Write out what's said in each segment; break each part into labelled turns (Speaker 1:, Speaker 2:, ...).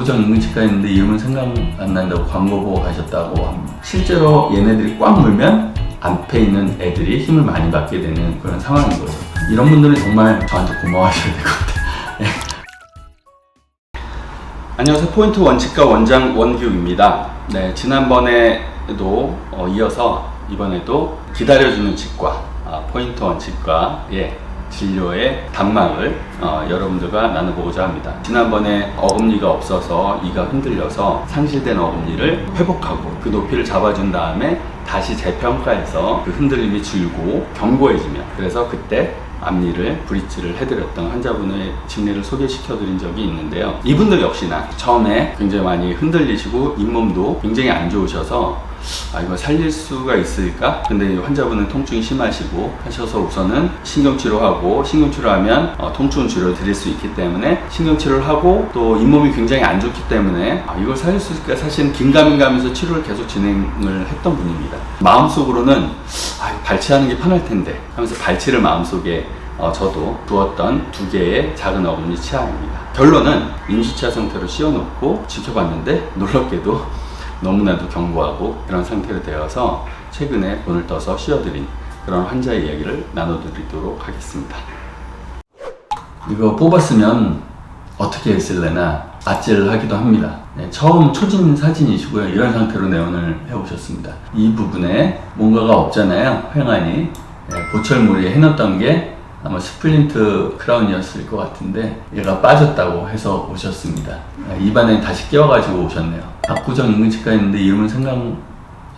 Speaker 1: 압구정 인근치과 있는데 이름은 생각 안 난다고 광고 보고 가셨다고 합니다. 실제로 얘네들이 꽉 물면 앞에 있는 애들이 힘을 많이 받게 되는 그런 상황인 거죠. 이런 분들은 정말 저한테 고마워하셔야 될 것 같아요. 예. 안녕하세요. 포인트 원칙과 원장 원규입니다. 네, 지난번에도 어, 이어서 이번에도 기다려주는 치과, 아, 포인트 원칙과의 진료의 단막을 어, 여러분들과 나눠보고자 합니다. 지난번에 어금니가 없어서 이가 흔들려서 상실된 어금니를 회복하고 그 높이를 잡아준 다음에 다시 재평가해서 그 흔들림이 줄고 견고해지면 그래서 그때 앞니를 브릿지를 해드렸던 환자분의 진리를 소개시켜드린 적이 있는데요. 이분들 역시나 처음에 굉장히 많이 흔들리시고 잇몸도 굉장히 안 좋으셔서 아 이거 살릴 수가 있을까? 근데 이 환자분은 통증이 심하시고 하셔서 우선은 신경치료하고 신경치료하면 어, 통증은 줄여드릴 수 있기 때문에 신경치료를 하고 또 잇몸이 굉장히 안 좋기 때문에 아, 이걸 살릴 수 있을까? 사실은 긴가민가하면서 치료를 계속 진행을 했던 분입니다. 마음속으로는 아, 발치하는 게 편할 텐데 하면서 발치를 마음속에 어, 저도 두었던 두 개의 작은 어금니 치아입니다. 결론은 임시치아 상태로 씌워놓고 지켜봤는데 놀랍게도 너무나도 견고하고 그런 상태로 되어서 최근에 돈을 떠서 씌워드린 그런 환자의 이야기를 나눠드리도록 하겠습니다. 이거 뽑았으면 어떻게 했을래나 아찔을 하기도 합니다. 네, 처음 초진 사진이시고요. 이런 상태로 내원을 해오셨습니다. 이 부분에 뭔가가 없잖아요. 횡안이 네, 보철물이 해놨던 게 아마 스플린트 크라운이었을 것 같은데 얘가 빠졌다고 해서 오셨습니다. 네, 입안에 다시 끼워가지고 오셨네요. 압구정 인근치과 있는데 이름은 생각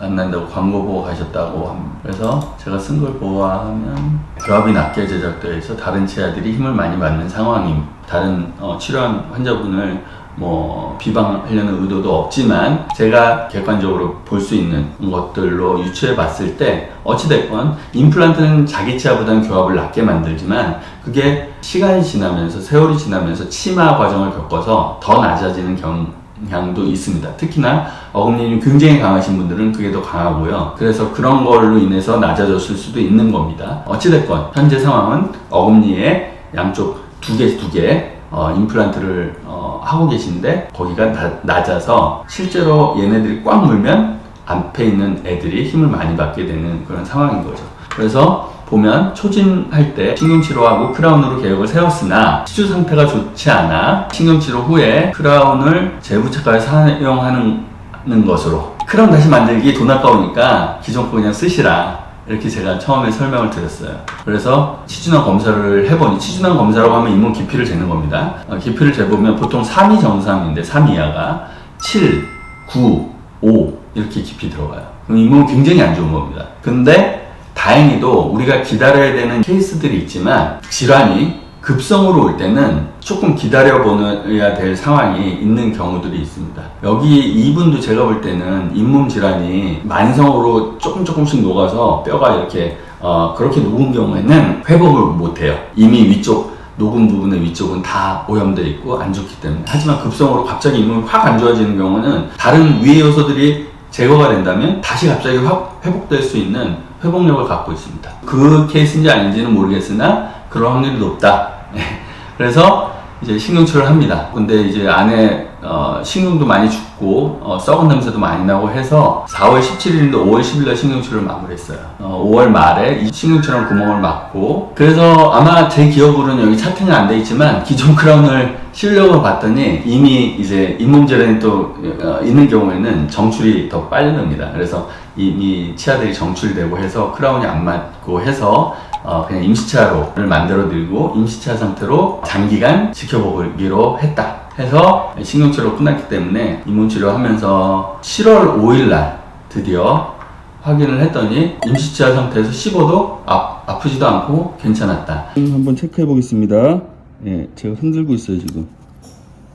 Speaker 1: 안 난다고 광고 보고 가셨다고 합니다. 그래서 제가 쓴 걸 보아하면 교합이 낮게 제작되어 있어 다른 치아들이 힘을 많이 받는 상황임. 다른 어, 치료한 환자분을 뭐 비방하려는 의도도 없지만 제가 객관적으로 볼 수 있는 것들로 유추해 봤을 때 어찌됐건 임플란트는 자기 치아보다는 교합을 낮게 만들지만 그게 시간이 지나면서 세월이 지나면서 치마 과정을 겪어서 더 낮아지는 경 향도 있습니다. 특히나 어금니는 굉장히 강하신 분들은 그게 더 강하고요. 그래서 그런 걸로 인해서 낮아졌을 수도 있는 겁니다. 어찌됐건 현재 상황은 어금니의 양쪽 두 개두개 어, 임플란트를 어, 하고 계신데 거기가 나- 낮아서 실제로 얘네들이 꽉 물면 앞에 있는 애들이 힘을 많이 받게 되는 그런 상황인 거죠. 그래서 보면 초진할 때 신경치료하고 크라운으로 계획을 세웠으나 치주 상태가 좋지 않아 신경치료 후에 크라운을 재부착하여 사용하는 것으로 크라운 다시 만들기 돈 아까우니까 기존 거 그냥 쓰시라 이렇게 제가 처음에 설명을 드렸어요. 그래서 치준환 검사를 해보니 치준환 검사라고 하면 잇몸 깊이를 재는 겁니다. 어, 깊이를 재보면 보통 3이 정상인데 3 이하가 7, 9, 5 이렇게 깊이 들어가요. 그럼 잇몸은 굉장히 안 좋은 겁니다. 근데 다행히도 우리가 기다려야 되는 케이스들이 있지만 질환이 급성으로 올 때는 조금 기다려보아야 될 상황이 있는 경우들이 있습니다. 여기 이분도 제가 볼 때는 잇몸 질환이 만성으로 조금 조금씩 녹아서 뼈가 이렇게 어, 그렇게 녹은 경우에는 회복을 못해요. 이미 위쪽 녹은 부분의 위쪽은 다 오염되어 있고 안 좋기 때문에 하지만 급성으로 갑자기 잇몸이 확 안 좋아지는 경우는 다른 위의 요소들이 제거가 된다면 다시 갑자기 확 회복될 수 있는 회복력을 갖고 있습니다. 그 케이스인지 아닌지는 모르겠으나 그런 확률이 높다. 네. 그래서 이제 신경치료를 합니다. 근데 이제 안에 어, 신경도 많이 죽 고 어, 썩은 냄새도 많이 나고 해서 4월 17일인데 5월 10일날 신경치료를 마무리했어요. 어, 5월 말에 이 신경치료랑 구멍을 막고 그래서 아마 제 기억으로는 여기 차팅이 안돼 있지만 기존 크라운을 씌우려고 봤더니 이미 이제 잇몸 질환이 또 어, 있는 경우에는 정출이 더 빨리 납니다. 그래서 이미 치아들이 정출되고 해서 크라운이 안 맞고 해서 어, 그냥 임시차로를 만들어 드리고 임시차 상태로 장기간 지켜보기로 했다. 해서 신경치료 끝났기 때문에 잇몸치료 하면서 7월 5일날 드디어 확인을 했더니 임시치아 상태에서 씹어도 아, 아프지도 않고 괜찮았다. 한번 체크해 보겠습니다. 예, 제가 흔들고 있어요 지금.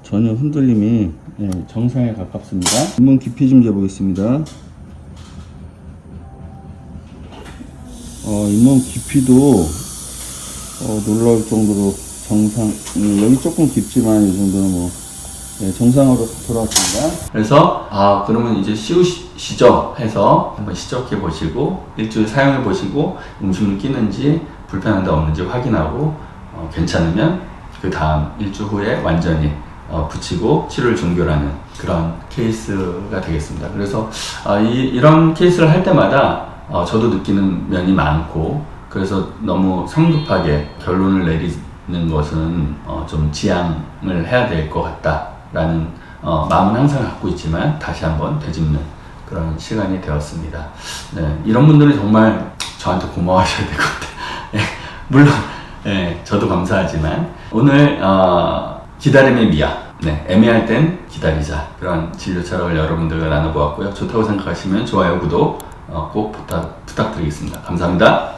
Speaker 1: 전혀 흔들림이 예, 정상에 가깝습니다. 잇몸 깊이 좀 재보겠습니다. 어, 잇몸 깊이도 어, 놀라울 정도로 정상, 음, 여기 조금 깊지만 이 정도는 뭐 네, 정상으로 돌아왔습니다. 그래서 아 그러면 이제 씌우시죠 해서 한번 시적해 보시고 일주일 사용해 보시고 음식물 끼는지 불편한 데 없는지 확인하고 어, 괜찮으면 그 다음 일주 후에 완전히 어, 붙이고 치료를 종결하는 그런 케이스가 되겠습니다. 그래서 아, 이, 런 케이스를 할 때마다 어, 저도 느끼는 면이 많고 그래서 너무 성급하게 결론을 내리 는 것은 어, 좀 지양을 해야 될 것 같다라는 어, 마음은 항상 갖고 있지만 다시 한번 되짚는 그런 시간이 되었습니다. 네, 이런 분들은 정말 저한테 고마워하셔야 될 것 같아요. 예, 물론 예, 저도 감사하지만 오늘 어, 기다림의 미학 네, 애매할 땐 기다리자 그런 진료 철학을 여러분들과 나눠보았고요. 좋다고 생각하시면 좋아요, 구독 어, 꼭 부탁, 부탁드리겠습니다. 감사합니다.